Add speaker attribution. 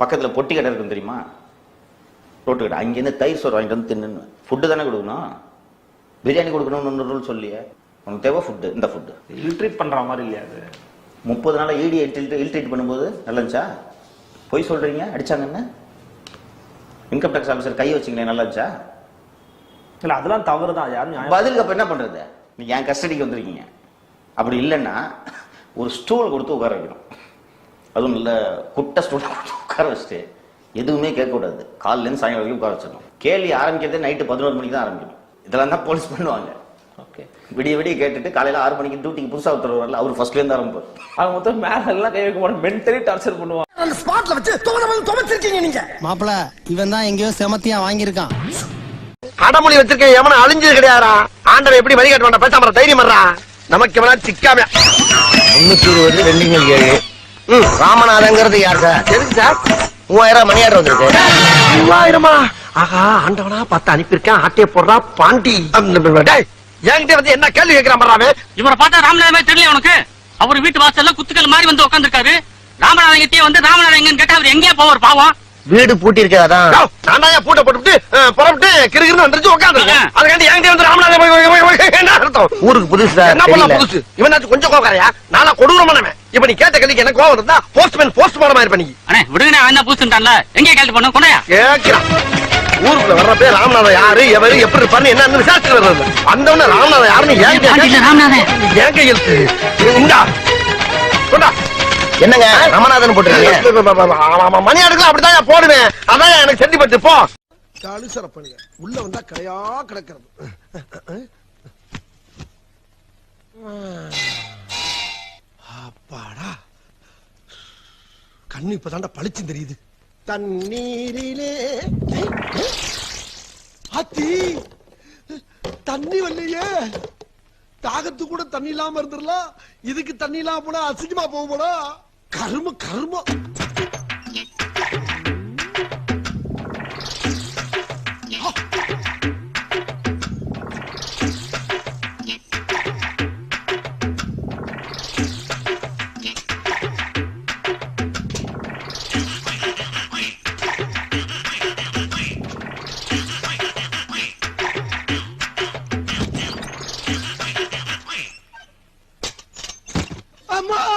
Speaker 1: பக்கத்தில் பொட்டி கடை இருக்கும் தெரியுமா? ரோட்டு கடை. அங்கேருந்து தயிர் சோறு வாங்கிட்டு வந்து தின்னு ஃபுட்டு தானே கொடுக்கணும்? பிரியாணி கொடுக்கணும்னு ஒன்று ரூல் சொல்லியே. உனக்கு தேவை ஃபுட்டு இந்த ஃபுட்டு
Speaker 2: இல்ட்ரீட் பண்ற மாதிரி இல்லையா அது?
Speaker 1: முப்பது நாளாக இடி இல்ட்ரீட் பண்ணும்போது நல்லா இருந்துச்சா பொய் சொல்கிறீங்க அடிச்சாங்கன்னு இன்கம் டேக்ஸ் ஆஃபீஸர் கை வச்சிங்களே நல்லா இருந்துச்சா
Speaker 2: இல்ல அதெல்லாம் தவறு தான் யாரும்
Speaker 1: பதிலுக்கு அப்ப என்ன பண்றது? நீங்க என் கஸ்டடிக்கு வந்திருக்கீங்க. அப்படி இல்லைன்னா ஒரு ஸ்டூல் கொடுத்து உட்கார வைக்கணும். அதுவும் நல்ல குட்டை ஸ்டூல் உட்கார வச்சுட்டு எதுவுமே கேட்கக்கூடாது. காலிலேருந்து சாயங்காலம் வரைக்கும் உட்கார வச்சிடணும். கேள்வி ஆரம்பிக்கிறதே நைட்டு பதினோரு மணிக்கு தான் ஆரம்பிக்கணும் இதெல்லாம் தான் போலீஸ் பண்ணுவாங்க.
Speaker 2: ஓகே.
Speaker 1: விடிய விடிய கேட்டுட்டு காலையில ஆறு மணிக்கு டியூட்டிக்கு புதுசா ஒருத்தர் வரல அவர் ஃபர்ஸ்ட்லேருந்து ஆரம்பிப்பார்.
Speaker 2: அவங்க மொத்தம் மேல எல்லாம் கை வைக்க மாட்டோம் மென்டலி டார்ச்சர் பண்ணுவாங்க.
Speaker 3: அந்த ஸ்பாட்ல வச்சு துவனம் துவச்சிருக்கீங்க நீங்க.
Speaker 4: மாப்பிள இவன் தான் எங்கேயோ செமத்தியா வாங்கியிருக்கான்.
Speaker 3: அடமொழி வச்சிருக்கேன் எவன அழிஞ்சது கிடையாதா ஆண்டவன் எப்படி வழிகாட்ட வேண்டாம் பேசாம தைரியம் வர்றா நமக்கு எவனா சிக்காம முன்னூத்தி இருபது ரெண்டுங்கள் ஏழு. ம் ராமநாதங்கிறது யார் சார்? எதுக்கு சார்? மூவாயிரம் மணி ஆர்டர் வந்திருக்கு மூவாயிரமா? ஆஹா ஆண்டவனா பார்த்து அனுப்பியிருக்கேன். ஆட்டைய போடுறா பாண்டி. டேய், என்கிட்ட வந்து என்ன கேள்வி கேட்கிறான் பண்றாமே
Speaker 5: இவரை பார்த்தா ராமநாதமே தெரியல உனக்கு? அவர் வீட்டு வாசல்ல குத்துக்கள் மாதிரி வந்து உட்காந்துருக்காரு ராமநாதங்கத்தையே வந்து ராமநாதன் எங்கன்னு கேட்டா அவர் எங்கேயே போவார் பாவம்.
Speaker 3: வீடு பூட்டி இருக்காதான் நான் பூட்டை போட்டுவிட்டு அஹ், புறப்பட்டு கிறுகிறுன்னு வந்துருச்சு உட்காந்துருக்கேன் அதுக்காண்டி என்கிட்ட வந்து ராமநாதன் போய், போய், போய், ஊருக்கு புதுசு என்ன பண்ண புதுசு இவனாச்சும் கொஞ்சம் கோக்காரையா நானா கொடூரமானவன் இப்ப நீ கேட்ட கேள்விக்கு எனக்கு கோவம் இருந்தா போஸ்ட்மேன் போஸ்ட் மாடமா இருப்ப நீ
Speaker 5: அண்ணே அவன் பூசுட்டான்ல எங்கே கேள்வி பண்ணு கொண்டையா
Speaker 3: கேட்கிறான் ஊருக்குள்ள வர்றப்ப ராமநாதன் யாரு எவரு எப்படி இருப்பான்னு என்ன விசாரிச்சு வர்றது ராமநாதன் யாருன்னு ஏன்
Speaker 5: பாண்டியில ராமநாதன்.
Speaker 3: ஏன் கையெழுத்து இந்தா கொண்டா என்னங்க ராமநாதன் போட்டுருக்கீங்க மணி அடுக்கலாம் அப்படிதான் போடுவேன் அதான் எனக்கு செண்டிப்பட்டு போ
Speaker 6: உள்ள வந்தா கடையா கிடக்கிறது அப்பாடா. கண்ணு இப்பதான்டா பளிச்சு தெரியுது. தண்ணீரிலே. அத்தி தண்ணி வரலையே தாகத்து கூட தண்ணி இல்லாம இருந்துடலாம் இதுக்கு தண்ணி இல்லாம போனா அசிங்கமா போக போனா கரும. கருமம் Come on!